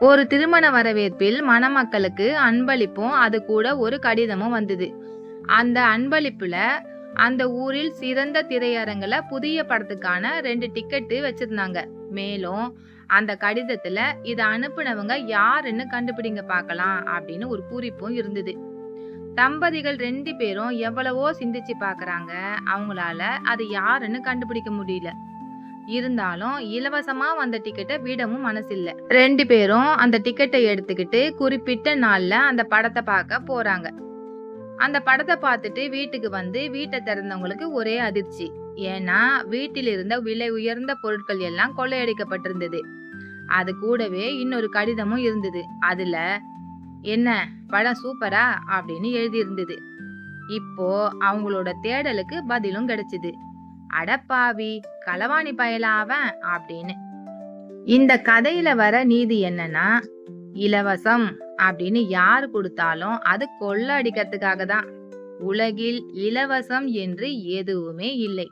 ஒரு திருமண வரவேற்பில் மணமக்களுக்கு அன்பளிப்பும் அது கூட ஒரு கடிதமும் வந்தது. அந்த அன்பளிப்புல அந்த ஊரில் சிறந்த திரையரங்குல புதிய படத்துக்கான ரெண்டு டிக்கெட்டு வச்சிருந்தாங்க. மேலும் அந்த கடிதத்துல இத அனுப்புனவங்க யாருன்னு கண்டுபிடிங்க பார்க்கலாம் அப்படின்னு ஒரு குறிப்பும் இருந்தது. தம்பதிகள் ரெண்டு பேரும் எவ்வளவோ சிந்திச்சு பாக்குறாங்க. அவங்களால அது யாருன்னு கண்டுபிடிக்க முடியல. இருந்தாலும் இலவசமா வந்த டிக்கெட்டை விடவும் மனசில்ல. ரெண்டு பேரும் அந்த டிக்கெட்டை எடுத்துக்கிட்டு குறிப்பிட்ட நாள்ல அந்த படத்தை பார்க்க போறாங்க. அந்த படத்தை பார்த்துட்டு வீட்டுக்கு வந்து வீட்டை திறந்தவங்களுக்கு ஒரே அதிர்ச்சி. ஏன்னா வீட்டில் இருந்த விலை உயர்ந்த பொருட்கள் எல்லாம் கொள்ளையடிக்கப்பட்டிருந்தது. அது கூடவே இன்னொரு கடிதமும் இருந்தது. அதுல என்ன படம் சூப்பரா? அப்படின்னு எழுதியிருந்தது. இப்போ அவங்களோட தேடலுக்கு பதிலும் கிடைச்சது. அடப்பாவி களவாணி பயலாவன் அப்படின்னு. இந்த கதையில வர நீதி என்னன்னா இலவசம் அப்படின்னு யாரு கொடுத்தாலும் அது கொள்ள அடிக்கிறதுக்காக தான் உலகில் இலவசம் என்று எதுவுமே இல்லை.